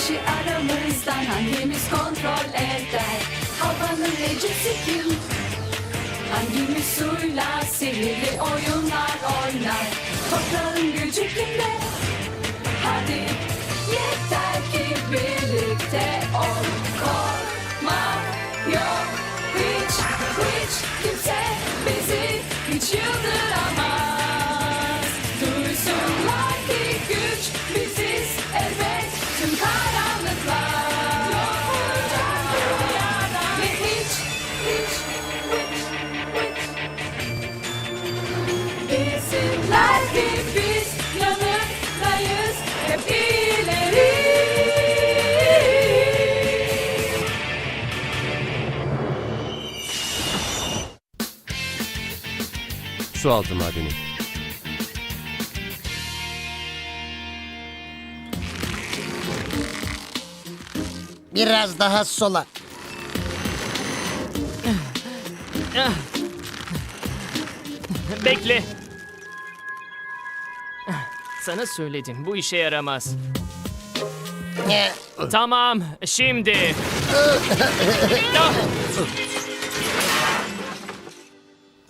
kişi aramızdan hangimiz kontrol eder? Havanın necisi kim? Hangimiz suyla sihirli oyunlar Sualtı madeni. Biraz daha sola. Bekle. Sana söyledim bu işe yaramaz. Ne? Tamam şimdi.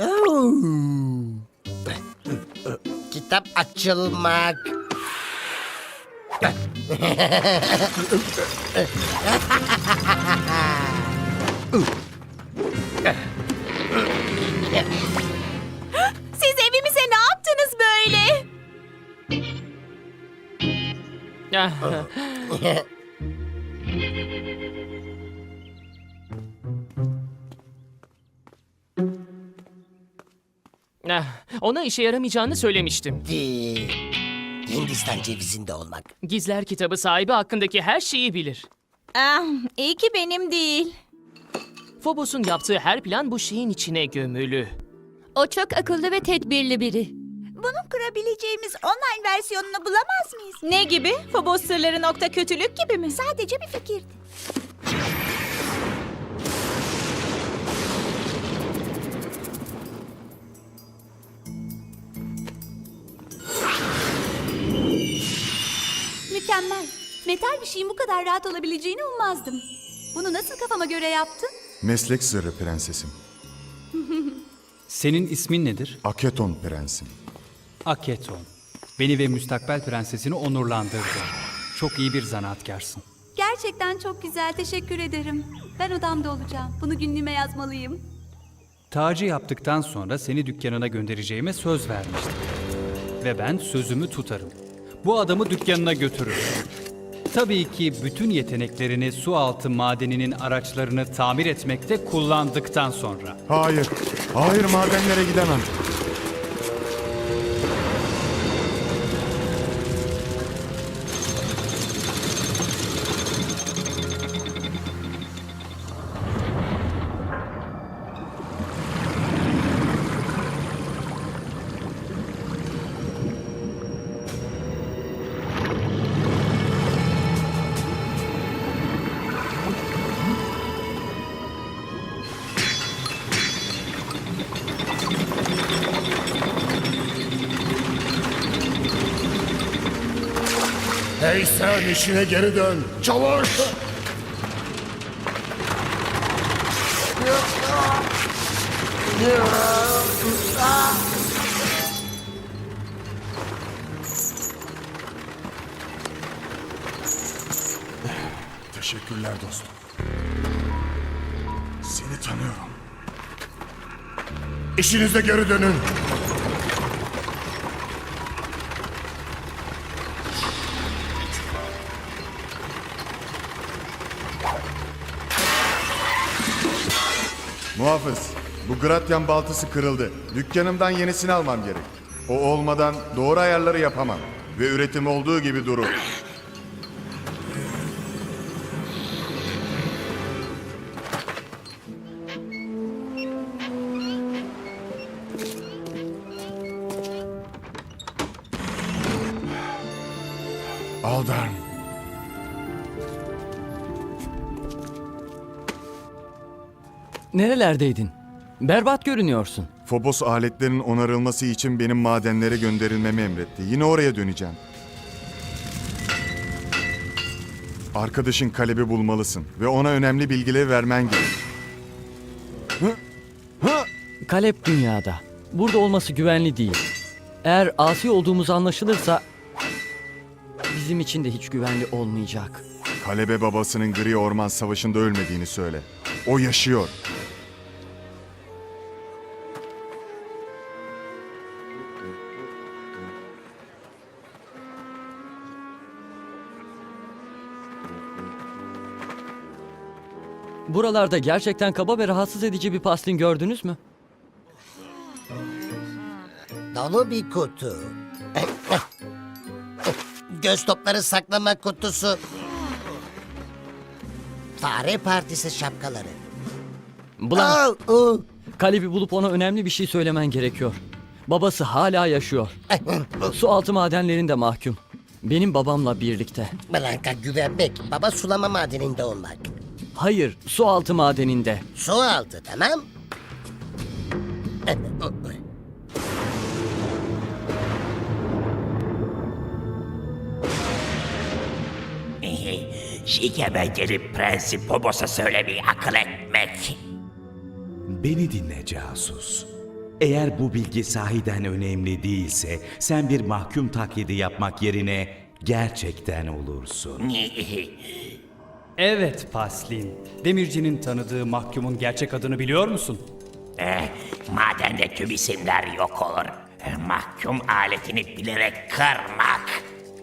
Ah, Kitap açılmak. Siz evimize ne yaptınız böyle? Ah, Ona işe yaramayacağını söylemiştim. Değil. Hindistan cevizinde olmak. Gizler kitabı sahibi hakkındaki her şeyi bilir. Ah, iyi ki benim değil. Phobos'un yaptığı her plan bu şeyin içine gömülü. O çok akıllı ve tedbirli biri. Bunun kurabileceğimiz online versiyonunu bulamaz mıyız? Ne gibi? Phobos sırları nokta kötülük gibi mi? Sadece bir fikirdi. Mükemmel. Metal bir şeyin bu kadar rahat olabileceğini ummazdım. Bunu nasıl kafama göre yaptın? Meslek sırrı prensesim. Senin ismin nedir? Aketon prensim. Aketon. Beni ve müstakbel prensesini onurlandırdın. Çok iyi bir zanaatkarsın. Gerçekten çok güzel. Teşekkür ederim. Ben odamda olacağım. Bunu günlüğüme yazmalıyım. Tacı yaptıktan sonra seni dükkanına göndereceğime söz vermiştim. Ve ben sözümü tutarım. Bu adamı dükkanına götürürüm. Tabii ki bütün yeteneklerini su altı madeninin araçlarını tamir etmekte kullandıktan sonra. Hayır, hayır madenlere gidemem. Hey sen işine geri dön. Çalış. Teşekkürler dostum. Seni tanıyorum. İşinize geri dönün. Muhafız, bu Gratyan baltası kırıldı. Dükkanımdan yenisini almam gerek. O olmadan doğru ayarları yapamam. Ve üretim olduğu gibi durur. Aldarn. Nerelerdeydin? Berbat görünüyorsun. Phobos aletlerinin onarılması için benim madenlere gönderilmemi emretti. Yine oraya döneceğim. Arkadaşın Kaleb'i bulmalısın ve ona önemli bilgileri vermen gerek. Kalep dünyada. Burada olması güvenli değil. Eğer asi olduğumuz anlaşılırsa bizim için de hiç güvenli olmayacak. Kalebe babasının Gri Orman Savaşı'nda ölmediğini söyle. O yaşıyor. Buralarda gerçekten kaba ve rahatsız edici bir paslin gördünüz mü? Dolu bir kutu. Göz topları saklama kutusu. Fare partisi şapkaları. Blanc, Aa, uu. Kaleb'i bulup ona önemli bir şey söylemen gerekiyor. Babası hala yaşıyor. Su altı madenlerinde mahkum. Benim babamla birlikte. Blanka güvenmek. Baba sulama madeninde olmak. Hayır, su altı madeninde. Su altı tamam. Şikeme gelip Prensi Phobos'a söylemeyi akıl etmek. Beni dinle casus. Eğer bu bilgi sahiden önemli değilse sen bir mahkum taklidi yapmak yerine gerçekten olursun. Evet Paslin. Demircinin tanıdığı mahkumun gerçek adını biliyor musun? Eh, madende tüm isimler yok olur. Eh, Mahkum aletini bilerek kırmak.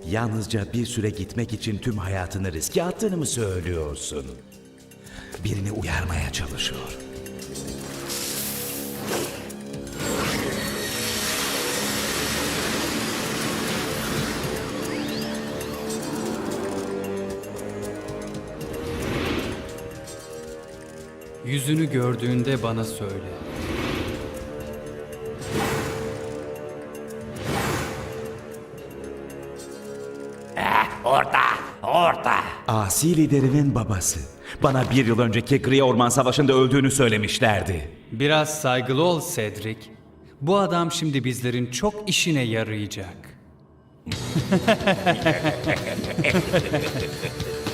Yalnızca bir süre gitmek için tüm hayatını riske attığını mı söylüyorsun? Birini uyarmaya çalışıyor. Yüzünü gördüğünde bana söyle. Eh, orada, orada. Asi liderinin babası. Bana bir yıl önceki Gri Orman Savaşı'nda öldüğünü söylemişlerdi. Biraz saygılı ol Cedric. Bu adam şimdi bizlerin çok işine yarayacak.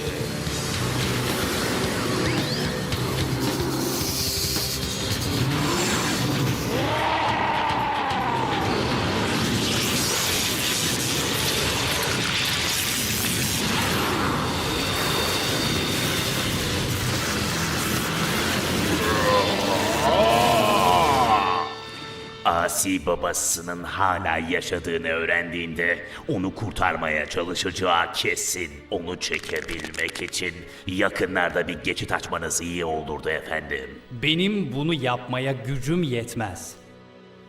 Asi babasının hala yaşadığını öğrendiğinde onu kurtarmaya çalışacağı kesin. Onu çekebilmek için yakınlarda bir geçit açmanız iyi olurdu efendim. Benim bunu yapmaya gücüm yetmez.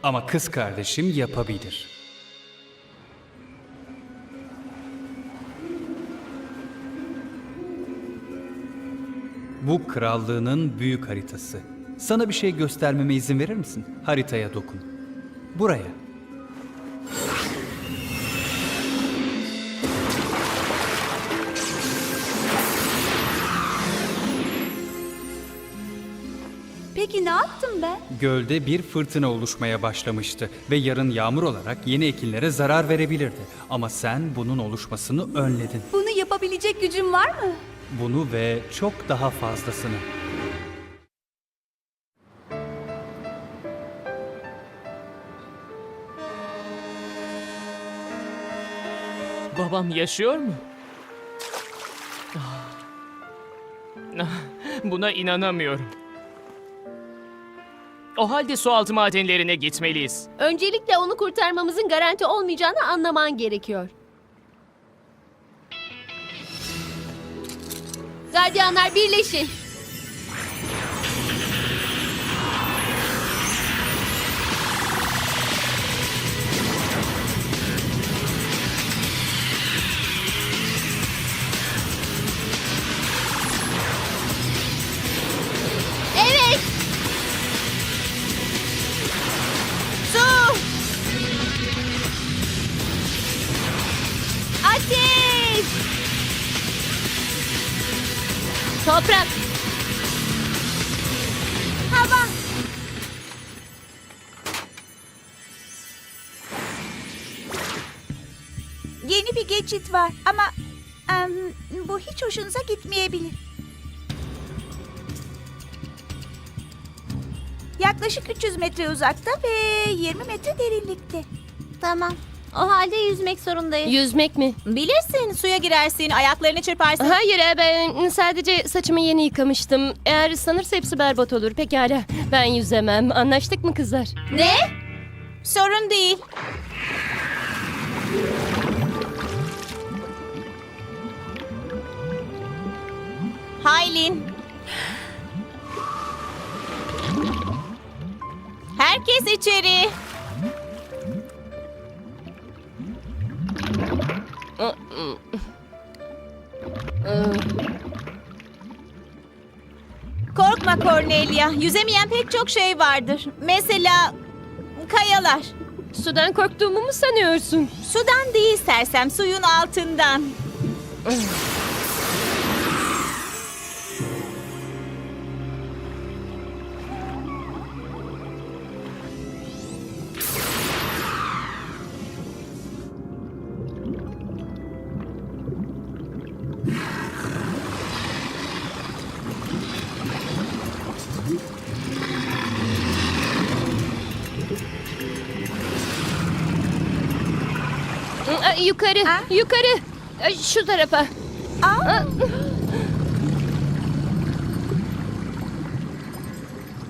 Ama kız kardeşim yapabilir. Bu krallığının büyük haritası. Sana bir şey göstermeme izin verir misin? Haritaya dokun. Buraya. Peki ne yaptım ben? Gölde bir fırtına oluşmaya başlamıştı ve yarın yağmur olarak yeni ekinlere zarar verebilirdi. Ama sen bunun oluşmasını önledin. Bunu yapabilecek gücüm var mı? Bunu ve çok daha fazlasını. Babam yaşıyor mu? Ah, Buna inanamıyorum. O halde sualtı madenlerine gitmeliyiz. Öncelikle onu kurtarmamızın garanti olmayacağını anlaman gerekiyor. Gardiyanlar birleşin. Geçit var ama Em, bu hiç hoşunuza gitmeyebilir. Yaklaşık 300 metre uzakta ve 20 metre derinlikte. Tamam. O halde yüzmek zorundayım. Yüzmek mi? Bilirsin suya girersin, ayaklarını çırparsın. Hayır e, ben sadece saçımı yeni yıkamıştım. Eğer ıslanırsa hepsi berbat olur. Pekala ben yüzemem. Anlaştık mı kızlar? Ne? Sorun değil. Haylin. Herkes içeri. Korkma Cornelia. Yüzemeyen pek çok şey vardır. Mesela kayalar. Sudan korktuğumu mu sanıyorsun? Sudan değil sersem suyun altından. Yukarı, Ha? yukarı. Şu tarafa. Aa,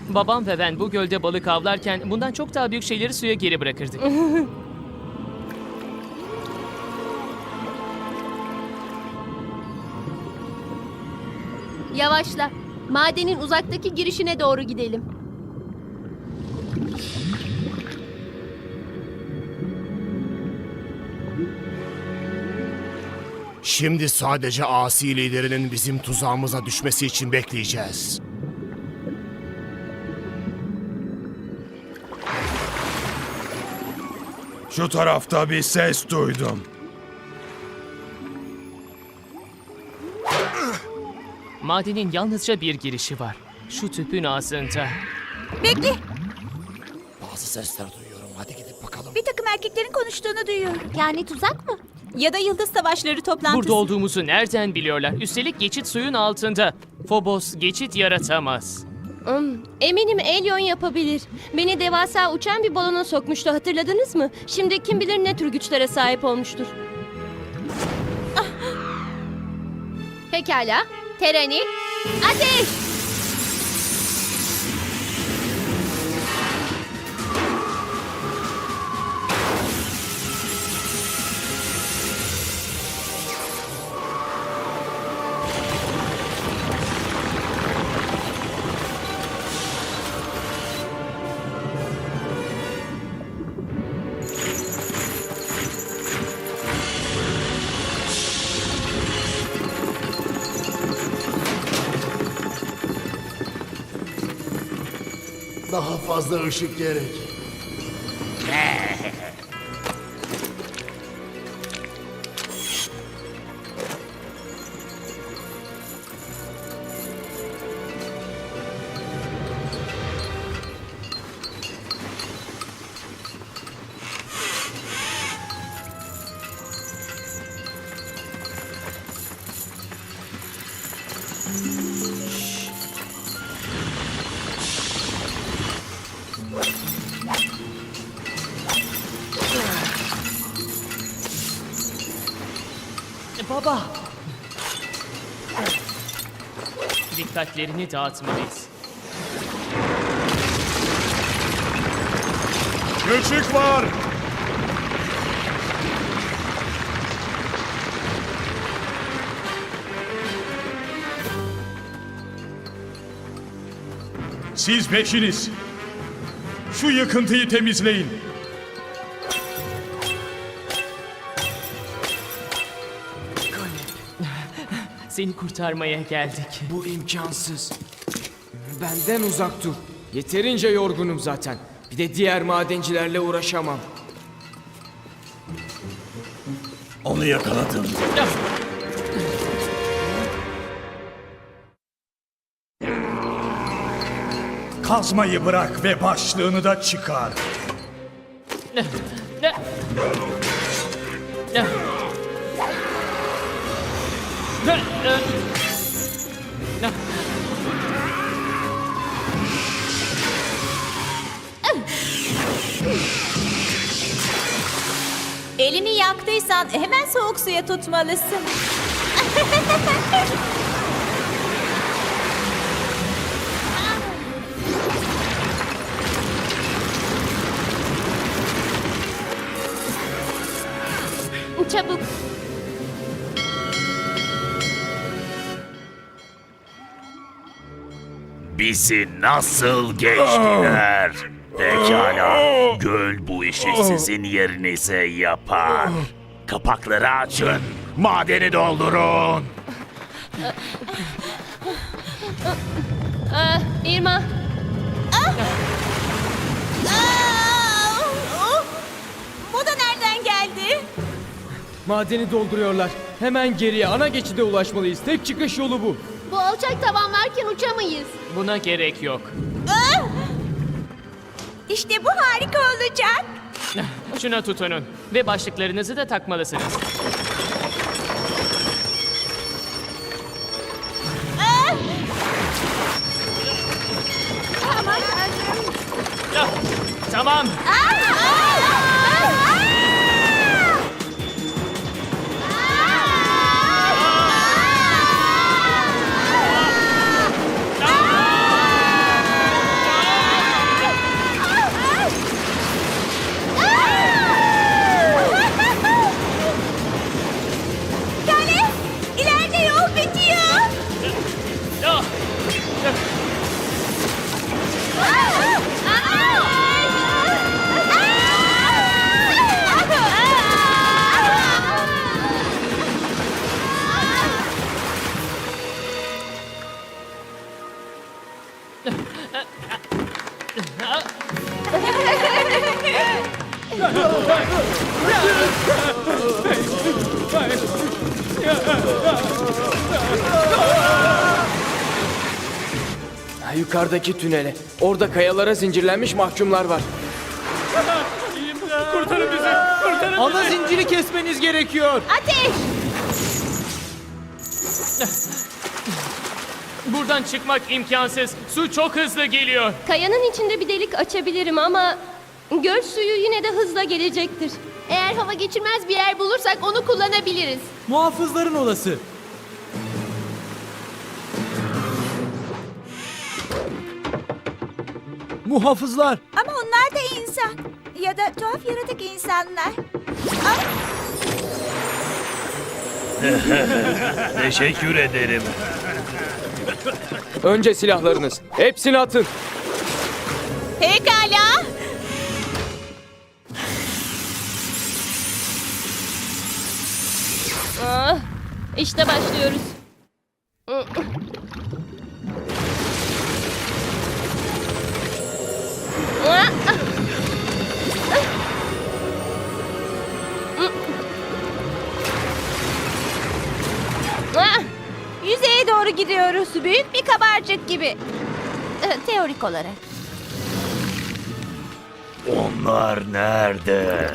Babam ve ben bu gölde balık avlarken bundan çok daha büyük şeyleri suya geri bırakırdık. Yavaşla. Madenin uzaktaki girişine doğru gidelim. Şimdi sadece asi liderinin bizim tuzağımıza düşmesi için bekleyeceğiz. Şu tarafta bir ses duydum. Madenin yalnızca bir girişi var. Şu tüpün ağzında. Bekle. Bazı sesler duyuyorum. Hadi gidip bakalım. Bir takım erkeklerin konuştuğunu duyuyorum. Yani tuzak mı? Ya da yıldız savaşları toplantısı. Burada olduğumuzu nereden biliyorlar? Üstelik geçit suyun altında. Phobos geçit yaratamaz. Hmm, eminim Elyon yapabilir. Beni devasa uçan bir balona sokmuştu hatırladınız mı? Şimdi kim bilir ne tür güçlere sahip olmuştur. Pekala. Terani. Ateş! Daha fazla ışık gerek. Dikkatlerini dağıtmalıyız. Göçük var. Siz beşiniz. Şu yıkıntıyı temizleyin. Seni kurtarmaya geldik. Bu imkansız. Benden uzak dur. Yeterince yorgunum zaten. Bir de diğer madencilerle uğraşamam. Onu yakaladım. Kazmayı bırak ve başlığını da çıkar. Ne? Ne? Elini yaktıysan hemen soğuk suya tutmalısın. Çabuk. Bizi nasıl geçtiler? Pekala, göl bu işi sizin yerinize yapar. Kapakları açın, madeni doldurun. Aa, Irma. Bu da nereden geldi? Madeni dolduruyorlar. Hemen geriye ana geçide ulaşmalıyız. Tek çıkış yolu bu. Alçak tavan varken uçamayız. Buna gerek yok. İşte bu harika olacak. Şuna tutunun ve başlıklarınızı da takmalısınız. Ha, yukarıdaki tünele. Orada kayalara zincirlenmiş mahkumlar var. Kurtarın bizi. Kurtarın Ana bizi. zinciri kesmeniz gerekiyor. Ateş! Buradan çıkmak imkansız. Su çok hızlı geliyor. Kayanın içinde bir delik açabilirim ama göl suyu yine de hızla gelecektir. Eğer hava geçirmez bir yer bulursak onu kullanabiliriz. Muhafızların olası. Muhafızlar. Ama onlar da insan. Ya da tuhaf yaratık insanlar. Teşekkür ederim. Önce silahlarınız. Hepsini atın. Pekala. Ah, işte başlıyoruz. Gidiyoruz. Büyük bir kabarcık gibi. Ee, Teorik olarak. Onlar nerede?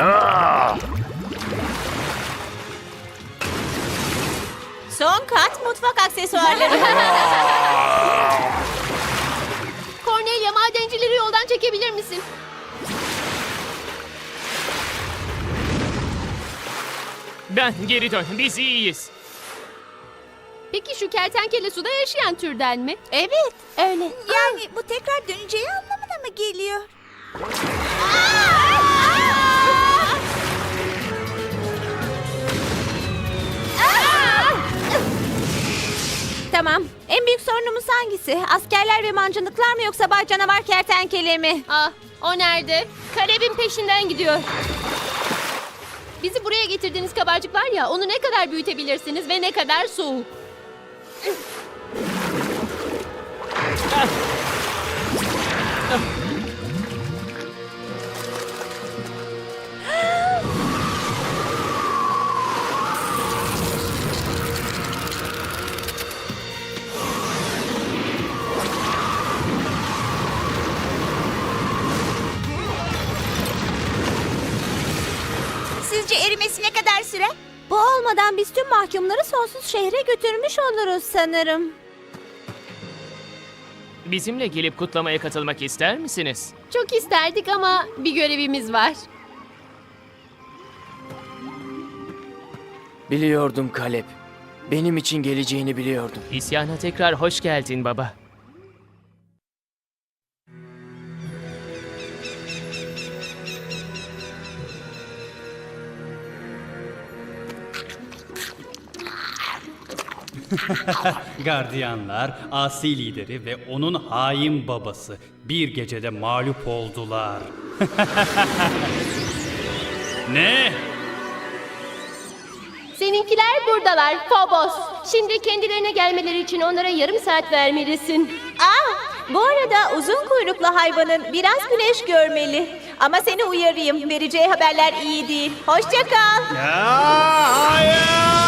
Ah! Son kat mutfak aksesuarları. Cornelia madencileri yoldan çekebilir misin? Ben geri dön. Biz iyiyiz. Peki şu kertenkele suda yaşayan türden mi? evet, öyle. Yani bu tekrar döneceği anlamına mı geliyor? Tamam. En büyük sorunumuz hangisi? Askerler ve mancınıklar mı yoksa bay canavar kertenkele mi? Ah, o nerede? Karebin peşinden gidiyor. Bizi buraya getirdiğiniz kabarcık var ya, onu ne kadar büyütebilirsiniz ve ne kadar soğuk. Sizce tüm mahkumları sonsuz şehre götürmüş oluruz sanırım. Bizimle gelip kutlamaya katılmak ister misiniz? Çok isterdik ama bir görevimiz var. Biliyordum Kalep. Benim için geleceğini biliyordum. İsyana tekrar hoş geldin baba. Gardiyanlar, asi lideri ve onun hain babası bir gecede mağlup oldular. ne? Seninkiler buradalar Phobos. Şimdi kendilerine gelmeleri için onlara yarım saat vermelisin. Aa, bu arada uzun kuyruklu hayvanın biraz güneş görmeli. Ama seni uyarayım, vereceği haberler iyi değil. Hoşça kal. Ya, hayır!